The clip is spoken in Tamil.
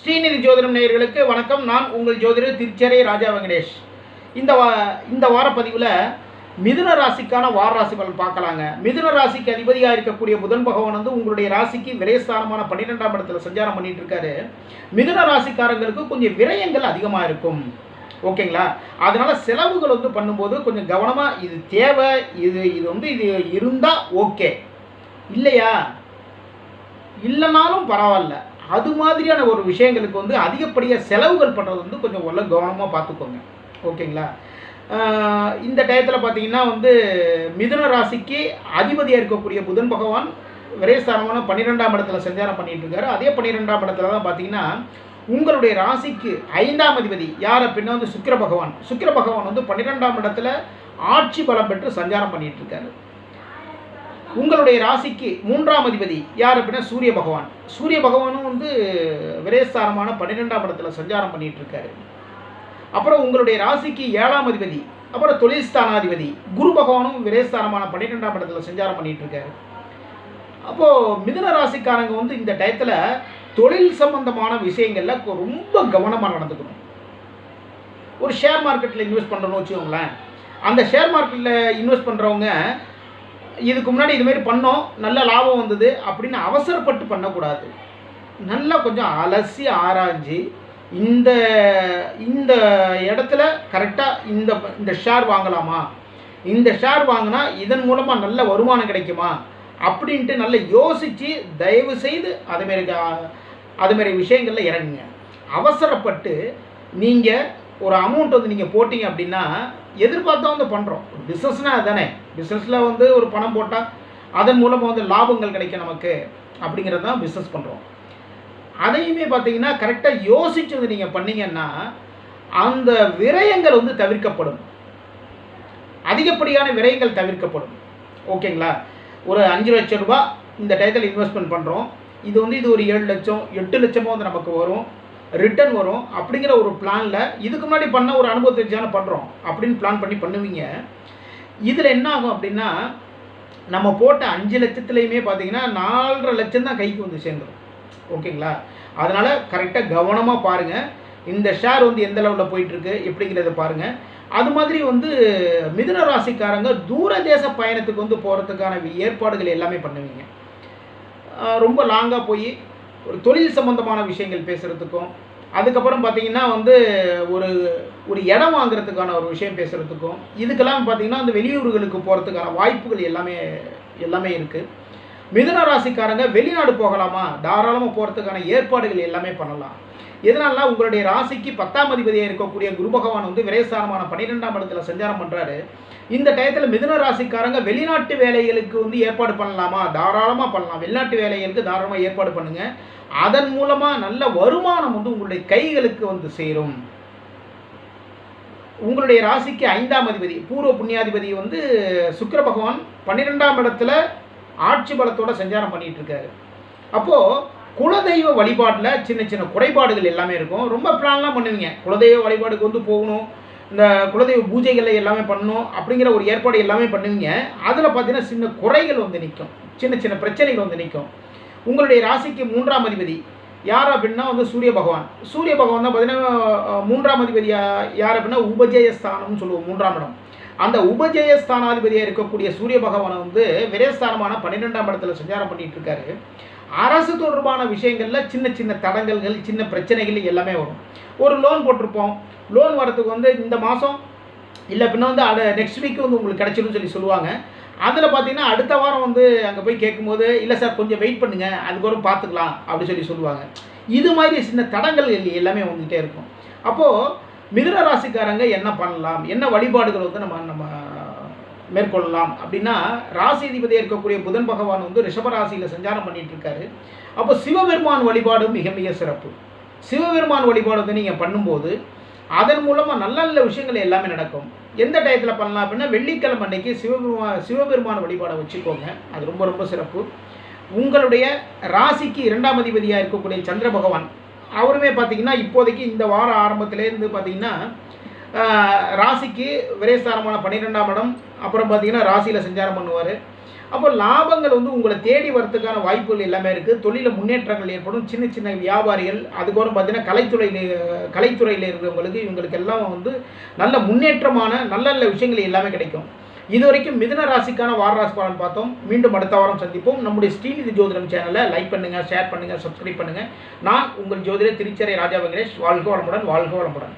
ஸ்ரீநிதி ஜோதிடம் நேயர்களுக்கு வணக்கம். நான் உங்கள் ஜோதிடர் திருச்சேரை ராஜா வெங்கடேஷ். இந்த வா இந்த வார பதிவில் மிதுன ராசிக்கான வார ராசி பலன் பார்க்கலாங்க. மிதுன ராசிக்கு அதிபதியாக இருக்கக்கூடிய புதன் பகவான் வந்து உங்களுடைய ராசிக்கு விரயஸ்தானமான பன்னிரெண்டாம் இடத்துல சஞ்சாரம் பண்ணிட்டு இருக்காரு. மிதுன ராசிக்காரங்களுக்கு கொஞ்சம் விரயங்கள் அதிகமாக இருக்கும். ஓகேங்களா? அதனால் செலவுகள் வந்து பண்ணும்போது கொஞ்சம் கவனமாக இது தேவை இது இது வந்து இது இருந்தால் ஓகே. இல்லையா? இல்லைனாலும் பரவாயில்ல. அது மாதிரியான ஒரு விஷயங்களுக்கு வந்து அதிகப்படியாக செலவுகள் பண்ணுறது வந்து கொஞ்சம் உள்ள கவனமாக பார்த்துக்கோங்க. ஓகேங்களா? இந்த டயத்தில் பார்த்தீங்கன்னா வந்து மிதுன ராசிக்கு அதிபதியாக இருக்கக்கூடிய புதன் பகவான் விரைஸ்தானமான பன்னிரெண்டாம் இடத்துல சஞ்சாரம் பண்ணிட்டு இருக்காரு அதே பன்னிரெண்டாம் இடத்துல தான் பார்த்தீங்கன்னா உங்களுடைய ராசிக்கு ஐந்தாம் அதிபதி யார் அப்படின்னா வந்து சுக்கிர பகவான். சுக்கிர பகவான் வந்து பன்னிரெண்டாம் இடத்துல ஆட்சி பலம் பெற்று சஞ்சாரம் பண்ணிட்டு இருக்காரு உங்களுடைய ராசிக்கு மூன்றாம் அதிபதி யார் அப்படின்னா சூரிய பகவான். சூரிய பகவானும் வந்து விரயஸ்தானமான பன்னிரெண்டாம் இடத்துல சஞ்சாரம் பண்ணிட்டு இருக்காரு. அப்புறம் உங்களுடைய ராசிக்கு ஏழாம் அதிபதி அப்புறம் தொழில் ஸ்தானாதிபதி குரு பகவானும் விரயஸ்தானமான பன்னிரெண்டாம் இடத்துல சஞ்சாரம் பண்ணிட்டு இருக்காரு. அப்போது மிதுன ராசிக்காரங்க வந்து இந்த டயத்தில் தொழில் சம்பந்தமான விஷயங்கள்ல ரொம்ப கவனமாக நடந்துக்கணும். ஒரு ஷேர் மார்க்கெட்டில் இன்வெஸ்ட் பண்ணுறோன்னு வச்சுக்கோங்களேன். அந்த ஷேர் மார்க்கெட்டில் இன்வெஸ்ட் பண்ணுறவங்க இதுக்கு முன்னாடி இதுமாரி பண்ணோம் நல்ல லாபம் வந்தது அப்படின்னு அவசரப்பட்டு பண்ணக்கூடாது. நல்லா கொஞ்சம் அலசி ஆராய்ஞ்சு இந்த இந்த இடத்துல கரெக்டாக இந்த இந்த ஷேர் வாங்கலாமா? இந்த ஷேர் வாங்கினா இதன் மூலமாக நல்ல வருமானம் கிடைக்குமா? அப்படின்ட்டு நல்லா யோசித்து தயவு செய்து அதுமாரி அதுமாரி விஷயங்களில் இறங்குங்க. அவசரப்பட்டு நீங்கள் ஒரு அமௌண்ட் வந்து நீங்கள் போட்டிங்க அப்படின்னா எதிர்பார்த்தா வந்து பண்ணுறோம் பிஸ்னஸ்னால் அதுதானே பிஸ்னஸில் வந்து ஒரு பணம் போட்டால் அதன் மூலமாக வந்து லாபங்கள் கிடைக்கும் நமக்கு அப்படிங்கிறது தான் பிஸ்னஸ் பண்ணுறோம் அதையுமே பார்த்தீங்கன்னா கரெக்டாக யோசிச்சு வந்து நீங்கள் பண்ணீங்கன்னா அந்த விரயங்கள் வந்து தவிர்க்கப்படும். அதிகப்படியான விரயங்கள் தவிர்க்கப்படும். ஓகேங்களா? ஒரு அஞ்சு லட்சம் ரூபாய் இந்த டயத்தில் இன்வெஸ்ட்மெண்ட் பண்ணுறோம் இது வந்து இது ஒரு ஏழு லட்சம் எட்டு லட்சமோ வந்து நமக்கு வரும். ரிட்டர்ன் வரும் அப்படிங்கிற ஒரு பிளானில் இதுக்கு முன்னாடி பண்ண ஒரு அனுபவத்தை வச்சு பண்ணுறோம் அப்படின்னு பிளான் பண்ணி பண்ணுவீங்க. இதில் என்ன ஆகும் அப்படின்னா நம்ம போட்ட அஞ்சு லட்சத்துலேயுமே பார்த்தீங்கன்னா நாலரை லட்சம் தான் கைக்கு வந்து சேர்ந்துடும் ஓகேங்களா? அதனால் கரெக்டாக கவனமாக பாருங்கள் இந்த ஷேர் வந்து எந்த லெவலில் போயிட்டுருக்கு எப்படிங்கிறத பாருங்கள் அது மாதிரி வந்து மிதுன ராசிக்காரங்க தூர தேச பயணத்துக்கு வந்து போகிறதுக்கான ஏற்பாடுகள் எல்லாமே பண்ணுவீங்க. ரொம்ப லாங்காக போய் ஒரு தொழில் சம்பந்தமான விஷயங்கள் பேசுகிறதுக்கும் அதுக்கப்புறம் பார்த்தீங்கன்னா வந்து ஒரு ஒரு இடம் வாங்குறதுக்கான ஒரு விஷயம் பேசுகிறதுக்கும் இதுக்கெல்லாம் பார்த்தீங்கன்னா அந்த வெளியூர்களுக்கு போகிறதுக்கான வாய்ப்புகள் எல்லாமே எல்லாமே இருக்குது மிதுன ராசிக்காரங்க வெளிநாடு போகலாமா? தாராளமாக போகிறதுக்கான ஏற்பாடுகள் எல்லாமே பண்ணலாம். எதனால உங்களுடைய ராசிக்கு பத்தாம் அதிபதியாக இருக்கக்கூடிய குரு பகவான் வந்து விரயஸ்தானமான பன்னிரெண்டாம் இடத்துல சஞ்சாரம் பண்ணுறாரு இந்த டயத்தில் மிதுன ராசிக்காரங்க வெளிநாட்டு வேலைகளுக்கு வந்து ஏற்பாடு பண்ணலாமா? தாராளமாக பண்ணலாம். வெளிநாட்டு வேலைகளுக்கு தாராளமாக ஏற்பாடு பண்ணுங்கள் அதன் மூலமாக நல்ல வருமானம் வந்து உங்களுடைய கைகளுக்கு வந்து சேரும். உங்களுடைய ராசிக்கு ஐந்தாம் அதிபதி பூர்வ புண்ணியாதிபதி வந்து சுக்கர பகவான் பன்னிரெண்டாம் இடத்துல ஆட்சி பலத்தோட சஞ்சாரம் பண்ணிட்டு இருக்காரு அப்போது குலதெய்வ வழிபாட்டில் சின்ன சின்ன குறைபாடுகள் எல்லாமே இருக்கும். ரொம்ப பிளான்லாம் பண்ணுவீங்க. குலதெய்வ வழிபாடுக்கு வந்து போகணும். இந்த குலதெய்வ பூஜைகளை எல்லாமே பண்ணணும் அப்படிங்கிற ஒரு ஏற்பாடு எல்லாமே பண்ணுவீங்க. அதில் பார்த்தீங்கன்னா சின்ன குறைகள் வந்து நிற்கும் சின்ன சின்ன பிரச்சனைகள் வந்து நிற்கும் உங்களுடைய ராசிக்கு மூன்றாம் அதிபதி யார் அப்படின்னா வந்து சூரிய பகவான். சூரிய பகவான் தான் பார்த்தீங்கன்னா மூன்றாம் அதிபதி யா- யார் அப்படின்னா உபஜயஸ்தானம்னு சொல்லுவோம் மூன்றாம் இடம். அந்த உபஜய ஸ்தானாதிபதியாக இருக்கக்கூடிய சூரிய பகவானை வந்து விரயஸ்தானமான பன்னிரெண்டாம் இடத்துல சஞ்சாரம் பண்ணிட்டு இருக்காரு. அரசு தொடர்பான விஷயங்களில் சின்ன சின்ன தடங்கல்கள் சின்ன பிரச்சனைகள் எல்லாமே வரும். ஒரு லோன் போட்டிருப்போம். லோன் வரத்துக்கு வந்து இந்த மாதம் இல்லை பின்ன வந்து அடு நெக்ஸ்ட் வீக் வந்து உங்களுக்கு கிடைச்சிடும் சொல்லி சொல்லுவாங்க. அதில் பார்த்தீங்கன்னா அடுத்த வாரம் வந்து அங்கே போய் கேட்கும்போது இல்லை சார் கொஞ்சம் வெயிட் பண்ணுங்கள் அதுக்கப்புறம் பார்த்துக்கலாம் அப்படின்னு சொல்லி சொல்லுவாங்க. இது மாதிரி சின்ன தடங்கள் எல்லாமே வந்துகிட்டே இருக்கும். அப்போது மிதுன ராசிக்காரங்க என்ன பண்ணலாம்? என்ன வழிபாடுகள் வந்து நம்ம நம்ம மேற்கொள்ளலாம்? அப்படின்னா ராசி அதிபதியாக இருக்கக்கூடிய புதன் பகவான் வந்து ரிஷபராசியில் சஞ்சாரம் பண்ணிட்டு இருக்காரு அப்போ சிவபெருமான் வழிபாடு மிக மிக சிறப்பு. சிவபெருமான் வழிபாடு வந்து நீங்கள் பண்ணும்போது அதன் மூலமாக நல்ல நல்ல விஷயங்கள் எல்லாமே நடக்கும். எந்த டயத்தில் பண்ணலாம் அப்படின்னா வெள்ளிக்கிழமை அன்னைக்கு சிவபெருமா சிவபெருமான் வழிபாடை வச்சுக்கோங்க. அது ரொம்ப ரொம்ப சிறப்பு. உங்களுடைய ராசிக்கு இரண்டாம் அதிபதியாக இருக்கக்கூடிய சந்திர பகவான் அவருமே பார்த்தீங்கன்னா இப்போதைக்கு இந்த வார ஆரம்பத்திலேருந்து பார்த்தீங்கன்னா ராசிக்கு விரைஸ்தாரமான பன்னிரெண்டாம் இடம் அப்புறம் பார்த்தீங்கன்னா ராசியில் சஞ்சாரம் பண்ணுவார். அப்போ லாபங்கள் வந்து உங்களை தேடி வரதுக்கான வாய்ப்புகள் எல்லாமே இருக்குது தொழிலில் முன்னேற்றங்கள் ஏற்படும். சின்ன சின்ன வியாபாரிகள் அதுக்கப்புறம் பார்த்தீங்கன்னா கலைத்துறையில் கலைத்துறையில் இருக்கிறவங்களுக்கு இவங்களுக்கு எல்லாம் வந்து நல்ல முன்னேற்றமான நல்ல நல்ல விஷயங்கள் எல்லாமே கிடைக்கும். இது வரைக்கும் மிதன ராசிக்கான வாரராசி பலன் பார்த்தோம். மீண்டும் அடுத்த வாரம் சந்திப்போம். நம்முடைய ஸ்ரீநிதி ஜோதிடம் சேனலை லைக் பண்ணுங்கள் ஷேர் பண்ணுங்கள் சப்ஸ்கிரைப் பண்ணுங்கள் நான் உங்கள் ஜோதிடர் திருச்சரை ராஜா வெங்கடேஷ். வாழ்க வளமுடன் வாழ்க வளமுடன்.